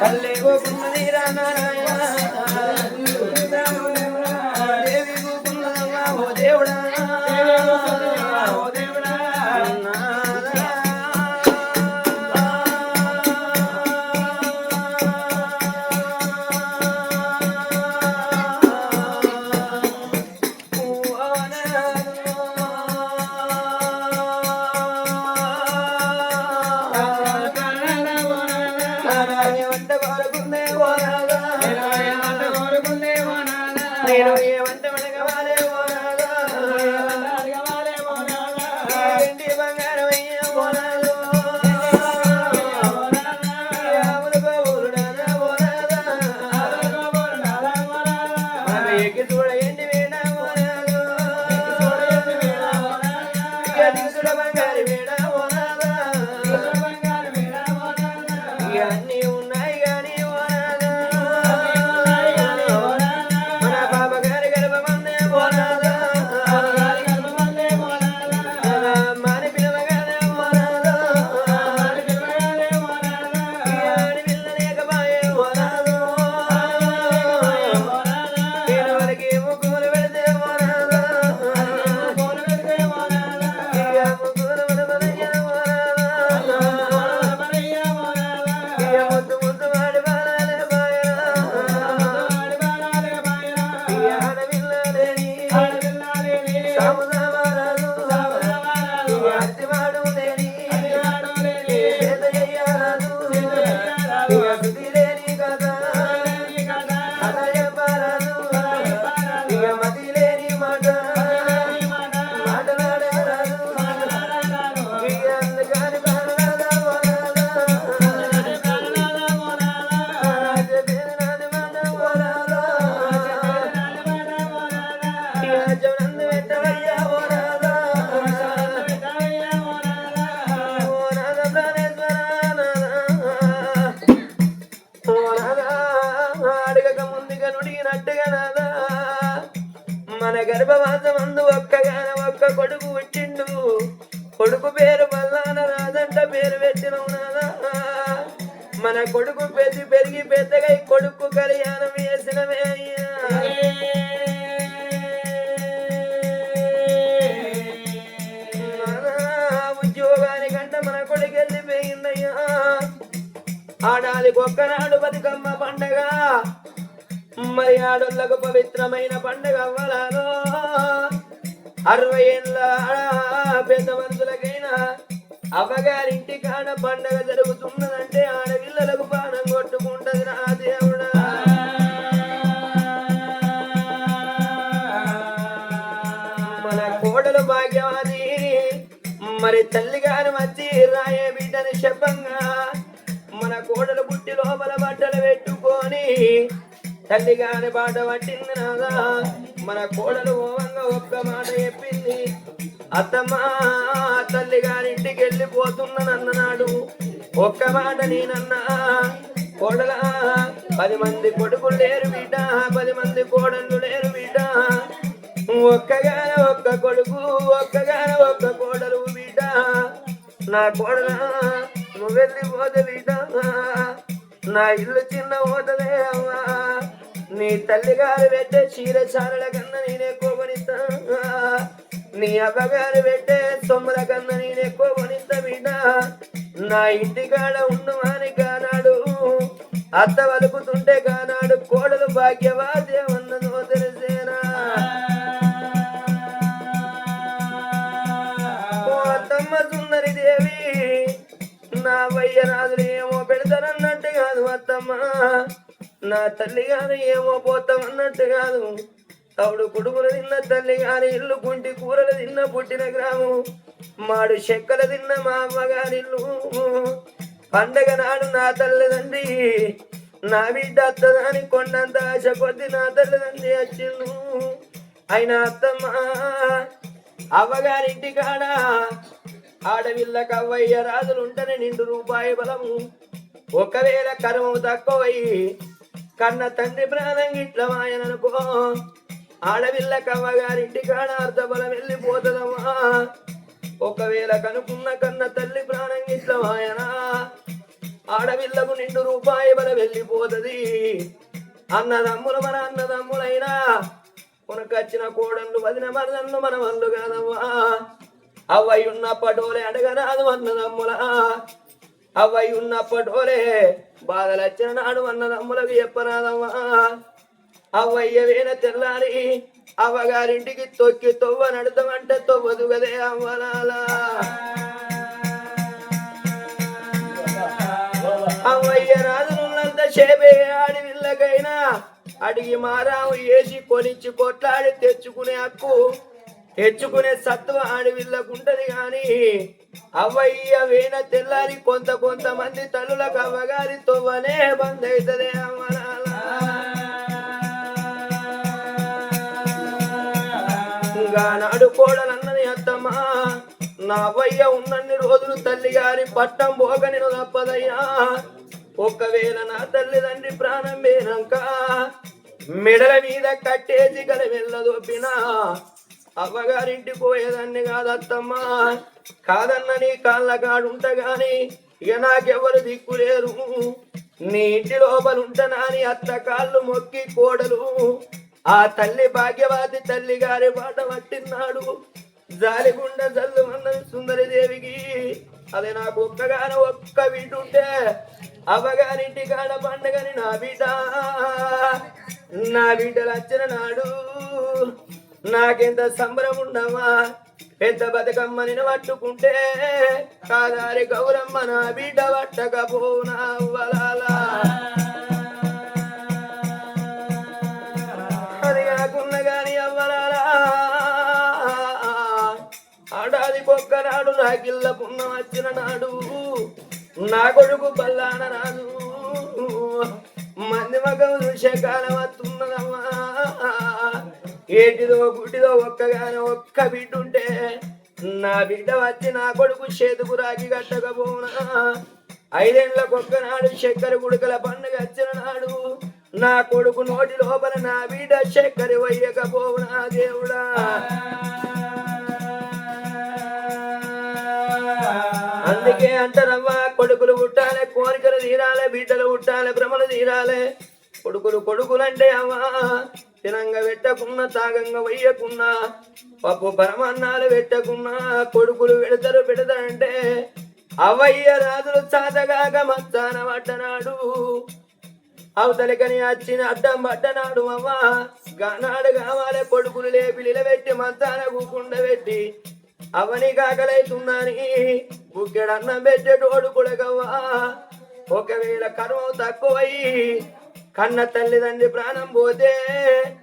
కల్లే గోకున్నది రానారాయణ దేవి నుడిగినట్టుగా నాదా మన గర్భవాసం అందు ఒక్కగాన ఒక్క కొడుకు పుట్టిండు. కొడుకు పేరు మల్లాన రాదంట పేరు పెట్టినవు నాదా మన కొడుకు పెద్ద పెరిగి పెద్దగా కొడుకు కళ్యాణం వేసినవే అయ్యా. నాదా, మన కొడుకు వెళ్ళిపోయిందయ్యా. ఆడాలికి ఒక్కనాడు బతుకమ్మ పండగ. మరి ఆడోళ్ళకు పవిత్రమైన పండుగ అవ్వలాలో. అరవై ఏళ్ళ పెద్ద మనుషులకైనా అవ్వగారింటి కాడ పండగ జరుగుతున్నదంటే ఆడపిల్లలకు బాణం కొట్టుకుంటది నా దేవుడా. మన కోడలు భాగ్యవాది మరి తల్లిగారు వచ్చి రాయే బిడ్డని చెప్పంగా మన కోడలు పుట్టి లోపల బట్టలు పెట్టుకొని తల్లిగారి బాట పట్టింది నాదా మన కోడలు ఓవంగా ఒక్క మాట చెప్పింది. అత్తమ్మా తల్లి గారింటికి వెళ్ళిపోతున్నానన్నాడు ఒక్క మాట నేనన్నా. కోడలా పది మంది కొడుకులు లేరు బిడ్డ. పది మంది కోడళ్ళు లేరు బిడ్డ. ఒక్కగాన ఒక్క కొడుకు ఒక్కగాన ఒక్క కోడలు బిడ్డ. నా కోడలా నువ్వెళ్ళిపోతే బిడ్డ. నా ఇల్లు చిన్న పోతలే అమ్మా నీ తల్లిగారు పెట్టే చీర చారల కన్నా నేను ఎక్కువ కొనిస్తా నీ అబ్బగారు పెట్టే సొమ్ముల కన్నా నేను ఎక్కువ కొనిస్తా బిడ్డ. నా ఇంటికాడ ఉండు కానాడు అత్త వలుకుతుంటే కానాడు కోడలు భాగ్యవాద్యమన్నదో తెలిసేనా? ఓ అత్తమ్మ సుందరి దేవి నా వయ్యరాజులు ఏమో పెడతారన్నట్టు కాదు అత్తమ్మ. నా తల్లి గారు ఏమో పోతామన్నట్టు కాదు. తౌడు కుడుములు తిన్న తల్లి గారి ఇల్లు కుంటి కూరలు తిన్న పుట్టిన గ్రామం. మాడు చెక్కలు తిన్న మా అమ్మగారి ఇల్లు. పండగ నాడు నా తల్లిదండ్రి నా బిడ్డ అత్తదాని కొండంత ఆశ కొద్ది నా తల్లిదండ్రి వచ్చిండు. అయినా అత్తమ్మ అవ్వగారింటి కాడ ఆడవిల్ల కవ్వయ్య రాజులుంటనే నిండు రూపాయి బలము. ఒకవేళ కర్మము తక్కువయ్యి కన్న తండ్రి ప్రాణం గిట్ల మాయననుకో. ఆడవిల్ల కవ్వగారింటి కాడ అర్ధబలం వెళ్ళిపోతుందమ్మా. ఒకవేళ కనుకున్న కన్న తల్లి ప్రాణం ఇట్లా మాయనా ఆడవిల్లకు నిండు రూపాయి బల వెళ్ళిపోతుంది. అన్నదమ్ములు మన అన్నదమ్ములైనా కొనకొచ్చిన కోడళ్ళు వదిన మరదళ్ళు మన వాళ్ళు కాదమ్మా. అవ్వయి పటోలే అడగరాదు అన్నదమ్ములా. అవై ఉన్న పటోలే బాధలు వచ్చిన నాడు అన్నదమ్ములవి చెప్పరాదమ్మా అవ్వయ్య వేన తెల్లారి అవ్వగారింటికి తొక్కి తొవ్వ నడతామంటే తొవ్వదు కదే అవ్వలాలా. అవ్వయ్య రాజులున్నంత చేపే ఆడి విల్లకైనా అడిగి మారావు ఏసి కొనిచ్చి కొట్లాడి తెచ్చుకునే హక్కు తెచ్చుకునే సత్వ ఆడి విల్లకుంటది అవ్వయ్య వీణ తెల్లారి కొంత కొంతమంది తల్లులకు అవ్వగారి తొవ్వనే బంద్ అవుతుంది నాడు కోడలన్నది అత్తమ్మా నా అవ్వయ్య ఉన్నన్ని రోజులు తల్లి గారి పట్టం పోక నేను తప్పదయ్యా. ఒకవేళ నా తల్లిదండ్రి ప్రాణం వేరంక మెడల మీద కట్టేసి గల వెళ్ళదొప్పినా అవ్వగారింటికి పోయేదాన్ని కాదత్తమ్మా. కాదన్న నీ కాళ్ళ కాడుంట గాని ఇక నాకెవరు దిక్కులేరు నీ ఇంటి లోపల అని అత్త కాళ్ళు మొక్కి కోడలు. ఆ తల్లి భాగ్యవాది తల్లి గారి బాట పట్టినాడు జాలిగుండ జల్లు మందని సుందరి దేవికి అది నాకు ఒక్కగానో ఒక్క వీటుంటే అవ్వగారింటి కాడ పండగని నా బిడ్డ. నా బిడ్డలు వచ్చిన నాడు నాకెంత సంబరం ఉండమా పెద్ద బతుకమ్మని పట్టుకుంటే కాదారి గౌరమ్మ నా బిడ్డ పట్టకపోనా అవ్వలాలా. అది కాకుండా గాని అవ్వరాలా ఆడాది నాడు రాగిల్ల పున్న వచ్చిన నాడు నా కొడుకు బల్లాన రాదు. మంది మగం చూసే కాలం వస్తున్నదమ్మా ఏటిదో గుడ్డిదో ఒక్కగానే ఒక్క బిడ్డుంటే నా బిడ్డ వచ్చి నా కొడుకు చేతుకు రాగి కట్టకపోనా ఐదేళ్ళకు ఒక్కనాడు చక్కెర గుడుకల పండుగ వచ్చిన నాడు నా కొడుకు నోటి లోపల నా బిడ్డ చక్కెర వయ్యకపోనా దేవుడా? అందుకే అంటారవ్వా కొడుకులు పుట్టాలే కోరికలు తీరాలే బిడ్డలు పుట్టాలే భ్రమలు తీరాలే. కొడుకులు కొడుకులంటే అవ్వా తినంగా పెట్టకున్నా తాగంగా వెయ్యకున్నా పప్పు పరమాన్నాలు పెట్టకున్నా కొడుకులు పెడతారు పెడతారంటే అవయ్య రాజులు చాతగాక మత్తాన పట్టనాడు అవతలికని వచ్చిన అడ్డం పట్టనాడు అవ్వా. గనాడు కావాలి కొడుకులు లేపి నిలబెట్టి మత్తాన కూకుండ పెట్టి అవని కాకలైతున్నాని బుక్కెడన్నం పెట్టేటోడు కొడగవ్వా ఒకవేళ కర్మం తక్కువయ్యి కన్న తల్లిదండ్రి ప్రాణం పోతే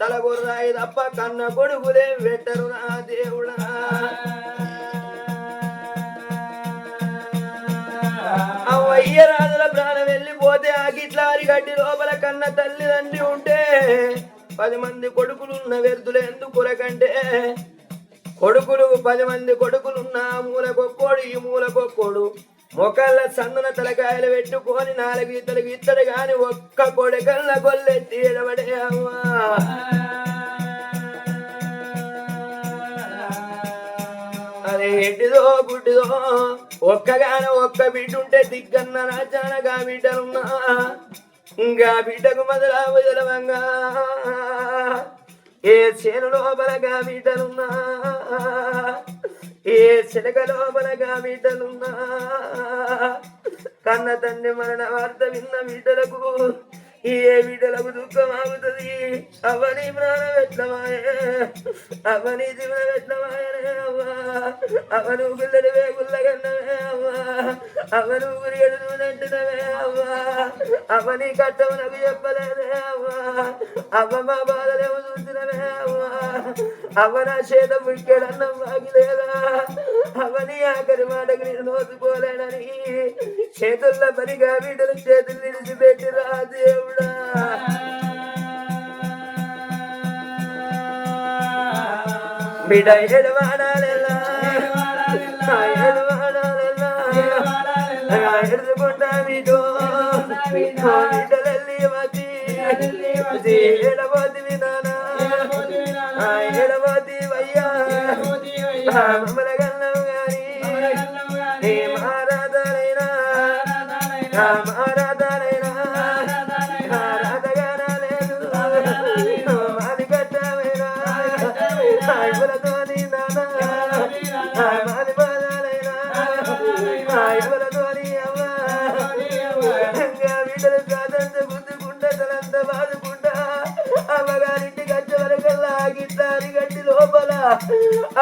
తలగొర్రాయి తప్ప కన్న కొడుకులే పెట్టరు నా దేవుడా. అయ్య రాజుల ప్రాణం వెళ్ళిపోతే ఆ గిట్లారి గడ్డి లోపల కన్న తల్లిదండ్రి ఉంటే పది మంది కొడుకులున్న వ్యర్థులు ఎందుకు కొడుకులు పది మంది కొడుకులున్న మూలకొక్కోడు ఈ మూలకొక్కోడు మొక్కల సందున తలకాయలు పెట్టుకొని నాలుగు ఇతలకు ఇత్తడు గాని ఒక్క కొడుకల్ల కొల్లెత్తి ఎడబడే అమ్మా అదే ఎడ్డిదో గుడ్డిదో ఒక్కగాన ఒక్క బిడ్డుంటే దిగ్గన్న రాజానగా బిడ్డలున్నా. ఇంకా బిడ్డకు మొదల వదలవంగా. ఏ చేను లోపలగా బిడ్డలున్నా. ఏ శనగ లోపలగా బిడ్డలున్నా కన్న తండ్రి మరణ వార్త విన్న బిడ్డలకు ఏ బిడ్డలకు దుఃఖం ఆగుతుంది? అవని ప్రాణం పెట్టమాయే అవని జీవనం ఎట్లమాయనే అవ్వా. అవను గుల్లడి వేగుల్లగన్నవే అవ్వా. అవను గురి ఎడునంటునవే అవ్వా. అవని కట్టమునకు చెప్పలేదే అవ్వా. అవ్వ మా బాధలేము చూసినవే అవ్వా. అవన చేత ముక్కెడన్నం వాగిలేదా? అవని ఆఖరి మాటకు నేను నోచుకోలేనని చేతుల్లో పనిగా వీటిని చేతులు నిలిచిపెట్టి రా దేవుడు. బిడ్డ ఏడవాడాలెలా ఏడవాడాలెలా ఎడుచుకుంటా మీతో బిడ్డలెల్లి వచ్చి ఏడవది వినానా ఏడవది వయ్యా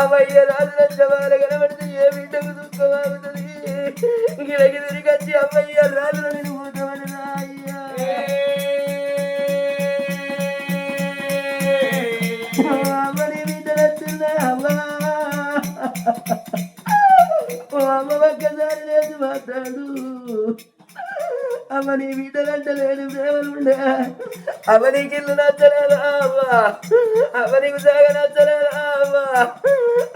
అవయ్య రాజు వచ్చేవారు కనబడితే ఏ బిడ్డకు దుఃఖమాగుతుంది గిరగి తిరిగి వచ్చి అమ్మయ్య రాజు అమ్మ నీ బిడ్డలంటే లేని ప్రేమలుండే అమ్మ నీకు ఇల్లు నచ్చలేదా అవ్వా అమ్మ నీకు జాగ నచ్చలేదా అవ్వా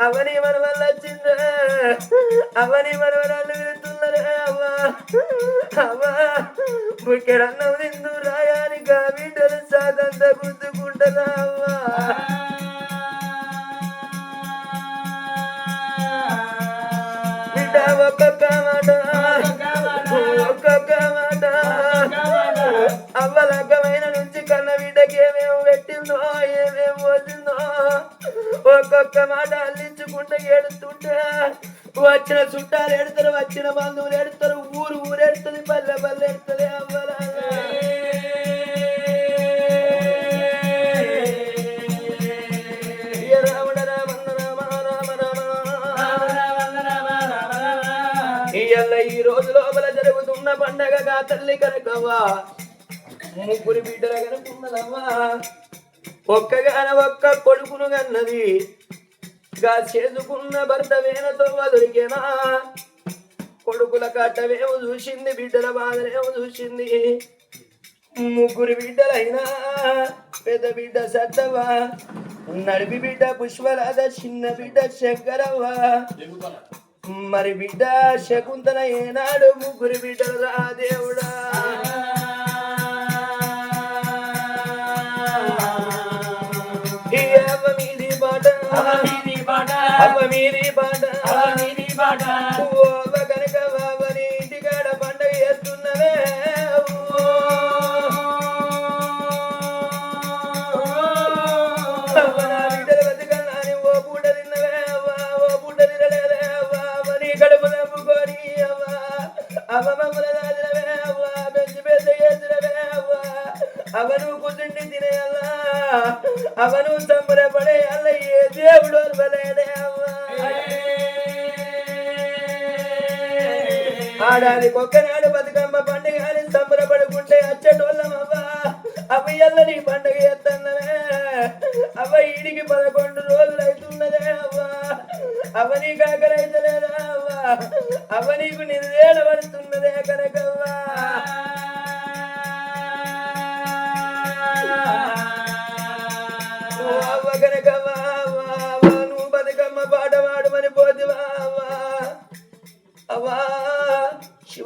అమ్మ నీ మన వల్ల వచ్చిందే అమ్మ నీ మన వరాలు విరుతున్నదే అవ్వా అవ్వా బుక్కెడన్నం నిందు రాయానిక బిడ్డలు సాదంత గుద్దుకుంటారా అవ్వా ఒక్కొక్క మాట అల్లించుకుంటే వచ్చిన చుట్టాలు ఎడతారు వచ్చిన బంధువులు ఎడతారు ఊరు ఊరెడుతుంది పల్లె పల్లె ఎడుతుంది అవ్వరా ఈ రోజు లోపల జరుగుతున్న పండగగా తల్లి కనకవ్వా. ముగ్గురు బిడ్డల కనుకున్నదవ్వా ఒక్కగాన ఒక్క కొడుకును గన్నది గా చేసుకున్న భర్త వేనతో వదిలికేనా. కొడుకుల కట్టవేమో చూసింది బిడ్డల బాధనేమో చూసింది. ముగ్గురు బిడ్డలైనా పెద్ద బిడ్డ సత్తవా నడిపి బిడ్డ పుష్పరాధ చిన్న బిడ్డ శంకరవ్వ. మరి బిడ్డ శకుంతల ఏనాడు ముగ్గురు బిడ్డలు రా దేవుడా. అవ్వ మీది పాట ఓ అవ్వ. కనుక బాబని ఇంటికాడ పండగ చేస్తున్నవే అవ్వ. నా ఓ పూట తిన్నవే అవ్వ. ఓ ఆడాది ఒక్కనాడు బతుకమ్మ పండుగ అని సంబరపడుకుంటే అచ్చటోళ్ళమవ్వా. అవ్వయ్యల్ల నీ పండుగ ఎత్తన్నవే అవ్వ ఈడికి పదకొండు రోజులు అవుతున్నదే అవ్వా. అవ్వ నీ కాకరైతలేదా అవ్వా. అవ్వ నీకు నిర్వేళ పడుతున్నదే కనకవ్వా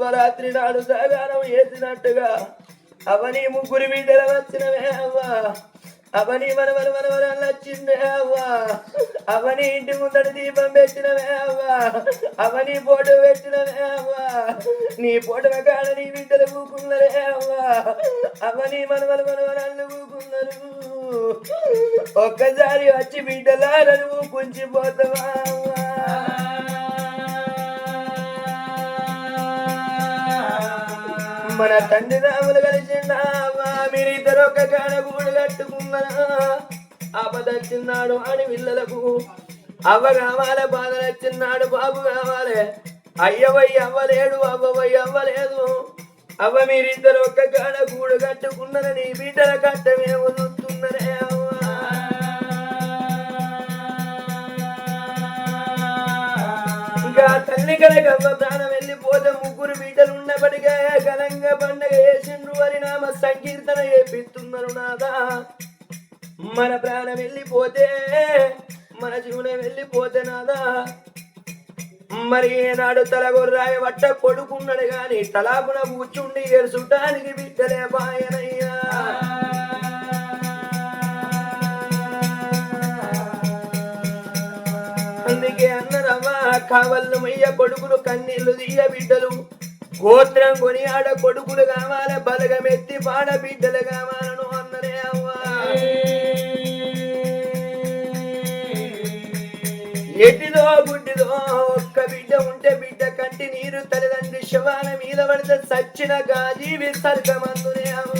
శివరాత్రి నాడు జాగారం వేసినట్టుగా అవని ముగ్గురు బిడ్డలు వచ్చినవే అవ్వా. అవని మనవల మనవరాలు వచ్చిందే అవ్వా. అవని ఇంటి ముందర దీపం పెట్టినవే అవ్వా. అవని పోటు పెట్టినవే అవ్వా. నీ పోటు కాడ నీ బిడ్డలు కూకున్నరే అవ్వా. అవని మనవల మనవరాళ్ళు కూకున్నారు. ఒక్కసారి వచ్చి బిడ్డలారా నువ్వు అవ్వా. మన తండ్రి రాములు కలిసిండావా మీరిద్దరు ఒక కాడ గూడు కట్టుకున్నారా ఆపదచ్చిన్నాడు అని పిల్లలకు. అవ్వ కావాలి బాధలచ్చిన్నాడు బాబు కావాలి. అయ్యవయ్య అవ్వలేడు అవ్వవయ్య అవ్వలేదు. అవ్వ మీరిద్దరు ఒక్క కాడ గూడు కట్టుకున్నారని బిడ్డల కట్టమేమో చూస్తున్నారే ఇంకా తల్లి కలగవ్వ ప్రాణం పోద ముగ్గురు బిడ్డలు ఉన్నప్పటికే ఘనంగా పండగ వేసిండ్రు అని నామ సంకీర్తన చేపిస్తున్నారు నాదా మన ప్రాణం వెళ్ళిపోతే మన జీవనం వెళ్ళిపోతే నాదా మరి ఏనాడు తలగొర్రాయ వట్ట కొడుకున్నాడు గాని తలాపున కూర్చుండి ఏడుచుటానికి బిడ్డలే బాయనయ్యా. కావళ్ళు మయ్య కొడుకులు కన్నీళ్ళు దియ్య బిడ్డలు. గోత్రం కొని ఆడ కొడుకులు కావాలి బలగమెత్తి పాడ బిడ్డలు కావాలను అన్నరే అవ్వా. ఎటిదో గుడ్డిదో ఒక్క బిడ్డ ఉంటే బిడ్డ కంటి నీరు తల్లిదండ్రి శివాల మీద పడితే సచ్చిన గాజీ విసర్గమందునే అవ్వ.